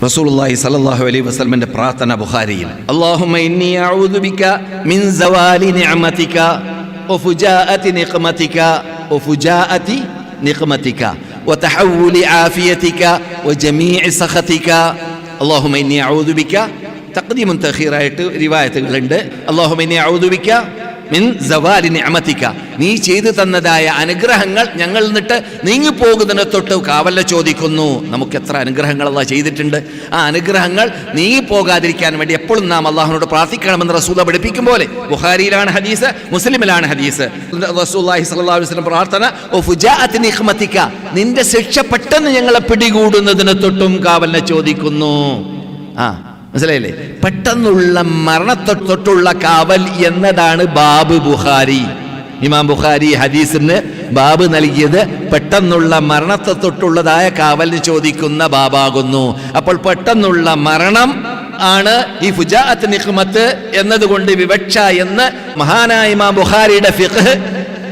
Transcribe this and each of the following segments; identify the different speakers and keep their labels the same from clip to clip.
Speaker 1: റസൂലുള്ളാഹി സ്വല്ലല്ലാഹു അലൈഹി വസല്ലമയുടെ പ്രാർത്ഥന ബുഖാരിയിൽ അല്ലാഹുമ്മ ഇന്നി അഊദു ബിക മിൻ സവാലി നിഅമതിക വഫുജാഅതി നിഖമതിക വഫുജാഅതി നിഖമതിക وتحول عافيتك وجميع سخطك اللهم إني أعوذ بك തഖ്ദീമും തഖീറായിട്ട് റിവായത്തുകളുണ്ട് അല്ലാഹുമ്മ ഇന്നി അഊദു ബിക മിൻ സവാലി നിഅമതിക. നീ ചെയ്തു തന്നതായ അനുഗ്രഹങ്ങൾ ഞങ്ങൾ നിന്നിട്ട് നീങ്ങിപ്പോകുന്നതിനെ തൊട്ട് കാവല്ല ചോദിക്കുന്നു. നമുക്ക് എത്ര അനുഗ്രഹങ്ങൾ അള്ളാഹ് ചെയ്തിട്ടുണ്ട്. ആ അനുഗ്രഹങ്ങൾ നീങ്ങിപ്പോകാതിരിക്കാൻ വേണ്ടി എപ്പോഴും നാം അള്ളാഹുനോട് പ്രാർത്ഥിക്കണമെന്ന് റസൂല പഠിപ്പിക്കും പോലെ ബുഹാരിയിലാണ് ഹദീസ് മുസ്ലിമിലാണ് ഹദീസ്. അലൈഹി വസല്ലം പ്രാർത്ഥന ഓ ഫുജാഅത്തി നിഹ്മത്തിക്ക നിന്റെ ശിക്ഷ പെട്ടെന്ന് ഞങ്ങളെ പിടികൂടുന്നതിനെ തൊട്ടും കാവല്ല ചോദിക്കുന്നു. ആ മനസ്സിലായില്ലേ? പെട്ടെന്നുള്ള മരണത്തെ തൊട്ടുള്ള കാവൽ എന്നതാണ് ബാബ് ബുഖാരി. ഇമാം ബുഖാരി ഹദീസിന് ബാബ് നൽകിയത് പെട്ടെന്നുള്ള മരണത്തെ തൊട്ടുള്ളതായ കാവലിന് ചോദിക്കുന്ന ബാബാകുന്നു. അപ്പോൾ പെട്ടെന്നുള്ള മരണം ആണ് ഈ ഫുജാഅത്ത് നിഖ്മത്ത് എന്നതുകൊണ്ട് വിവക്ഷ എന്ന് മഹാനായ ഇമാം ബുഖാരിയുടെ ഫിഖ്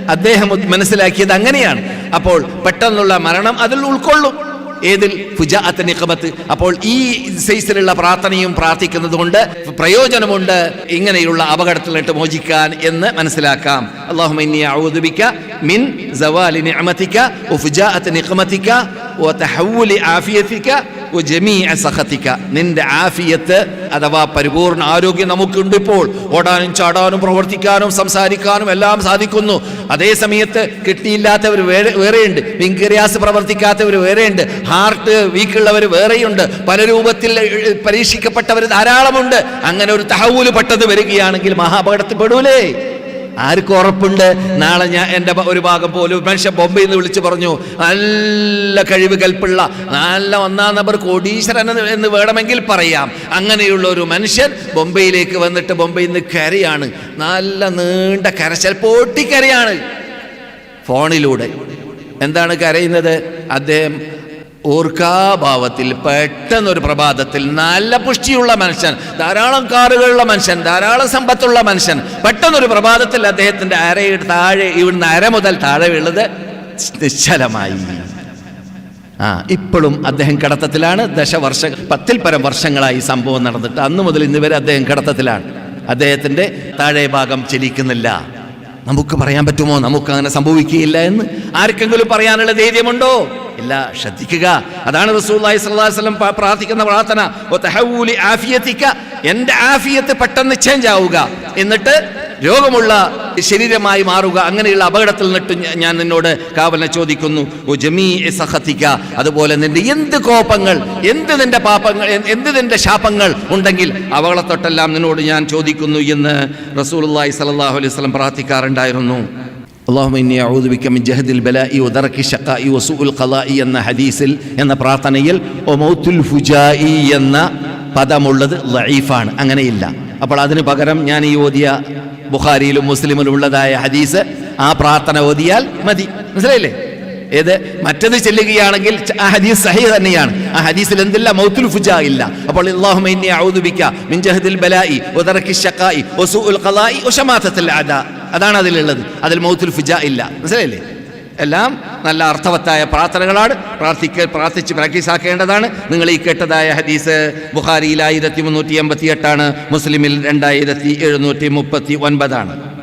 Speaker 1: അദ്ദേഹം മനസ്സിലാക്കിയത് അങ്ങനെയാണ്. അപ്പോൾ പെട്ടെന്നുള്ള മരണം അതിൽ ഉൾക്കൊള്ളും. ഏതിൽ? ഫുജാഅത്ത് നിഖമത്ത് അപ്പോൾ ഈ സൈസിലുള്ള പ്രാർത്ഥനയും പ്രാർത്ഥിക്കുന്നത് കൊണ്ട് പ്രയോജനമുണ്ട് ഇങ്ങനെയുള്ള അപകടത്തിലിട്ട് മോചിക്കാൻ എന്ന് മനസ്സിലാക്കാം. അള്ളാഹു മിൻ സവാലി നിഅമതിക വഫുജാഅത്ത് നിഖമതിക ആഫിയതിക വജമീഅ സഖതിക നിന്റെ ആഫിയത്ത് അഥവാ പരിപൂർണ ആരോഗ്യം നമുക്കുണ്ട് ഇപ്പോൾ. ഓടാനും ചാടാനും പ്രവർത്തിക്കാനും സംസാരിക്കാനും എല്ലാം സാധിക്കുന്നു. അതേ സമയത്ത് കിട്ടിയില്ലാത്തവർ വേറെ വേറെയുണ്ട്. വിങ്കറിയാസ് പ്രവർത്തിക്കാത്തവർ വേറെയുണ്ട്. ഹാർട്ട് വീക്കുള്ളവർ വേറെയുണ്ട്. പല രൂപത്തിൽ പരീക്ഷിക്കപ്പെട്ടവർ ധാരാളമുണ്ട്. അങ്ങനെ ഒരു തഹവൂൽ പെട്ടത് വരികയാണെങ്കിൽ മഹാപകടത്തിൽ പെടൂലേ ആർക്കും ഉറപ്പുണ്ട്? നാളെ ഞാൻ എന്റെ ഒരു ഭാഗം പോലും മനുഷ്യൻ ബോംബെയിൽ നിന്ന് വിളിച്ചു പറഞ്ഞു നല്ല കഴിവ് കൽപ്പുള്ള നല്ല ഒന്നാം നമ്പർ കോടീശ്വരൻ എന്ന് വേണമെങ്കിൽ പറയാം. അങ്ങനെയുള്ള ഒരു മനുഷ്യൻ ബോംബെയിലേക്ക് വന്നിട്ട് ബോംബെയിൽ നിന്ന് കരയാണ്. നല്ല നീണ്ട കരച്ചൽ പൊട്ടിക്കരയാണ് ഫോണിലൂടെ. എന്താണ് കരയുന്നത്? അദ്ദേഹം ഊർക്കാഭാവത്തിൽ പെട്ടെന്നൊരു പ്രഭാതത്തിൽ നല്ല പുഷ്ടിയുള്ള മനുഷ്യൻ ധാരാളം കാറുകളുള്ള മനുഷ്യൻ ധാരാളം സമ്പത്തുള്ള മനുഷ്യൻ പെട്ടെന്നൊരു പ്രഭാതത്തിൽ അദ്ദേഹത്തിന്റെ അരയുടെ താഴെ ഇവിടുന്ന് അര മുതൽ താഴെ ഉള്ളത് നിശ്ചലമായി. ആ ഇപ്പോഴും അദ്ദേഹം കിടത്തത്തിലാണ്. ദശവർഷ പത്തിൽ പരം വർഷങ്ങളായി സംഭവം നടന്നിട്ട് അന്നു മുതൽ ഇന്ന് വരെ അദ്ദേഹം കിടത്തത്തിലാണ്. അദ്ദേഹത്തിന്റെ താഴെ ഭാഗം ചലിക്കുന്നില്ല. നമുക്ക് പറയാൻ പറ്റുമോ? നമുക്ക് അങ്ങനെ സംഭവിക്കുകയില്ല എന്ന് ആർക്കെങ്കിലും പറയാനുള്ള ധൈര്യമുണ്ടോ? ഇല്ല ശ്രദ്ധിക്കുക. അതാണ് അലൈഹി വസല്ലം പ്രാർത്ഥിക്കുന്ന പ്രാർത്ഥന. എന്റെ ആഫിയത്ത് പെട്ടെന്ന് ചേഞ്ച് ആവുക. എന്നിട്ട് രോഗമുള്ള ശരീരമായി മാറുക അങ്ങനെയുള്ള അപകടത്തിൽ നിന്നിട്ട് ഞാൻ നിന്നോട് കാവലിനെ ചോദിക്കുന്നു ജമീ അതുപോലെ നിന്റെ എന്ത് കോപങ്ങൾ എന്ത് നിന്റെ പാപങ്ങൾ എന്ത് നിന്റെ ശാപങ്ങൾ ഉണ്ടെങ്കിൽ അവളെ തൊട്ടെല്ലാം നിന്നോട് ഞാൻ ചോദിക്കുന്നു എന്ന് റസൂലി സലാഹു അലൈഹി സ്വലം പ്രാർത്ഥിക്കാറുണ്ടായിരുന്നു. ജഹദിൽ ബലായി വസൂൽ എന്ന ഹദീസിൽ എന്ന പ്രാർത്ഥനയിൽ ഫുജായി എന്ന പദമുള്ളത് ലൈഫാണ് അങ്ങനെയില്ല. അപ്പോൾ അതിന് പകരം ഞാൻ ഈ ഓതിയ ബുഖാരിയിലും മുസ്ലിമിലും ഉള്ളതായ ഹദീസ് ആ പ്രാർത്ഥന ഓതിയാൽ മതി. മനസ്സിലായില്ലേ? ഏത്? മറ്റത് ചെല്ലുകയാണെങ്കിൽ ആ ഹദീസ് സഹി തന്നെയാണ്. ആ ഹദീസിൽ എന്തില്ല മൗത്തുൽ ഫുജാ ഇല്ല. അപ്പോൾ അതാണ് അതിലുള്ളത്. അതിൽ മൗത്തുൽ ഫുജാ ഇല്ല. മനസ്സിലായില്ലേ? എല്ലാം നല്ല അർത്ഥവത്തായ പ്രാർത്ഥനകളാണ്. പ്രാർത്ഥിക്ക പ്രാർത്ഥിച്ച് പ്രാക്ടീസാക്കേണ്ടതാണ്. നിങ്ങൾ ഈ കേട്ടതായ ഹദീസ് ബുഹാരിയിൽ ആയിരത്തി മുന്നൂറ്റി എൺപത്തി എട്ടാണ് മുസ്ലിമിൽ രണ്ടായിരത്തി എഴുന്നൂറ്റി മുപ്പത്തി ഒൻപതാണ്.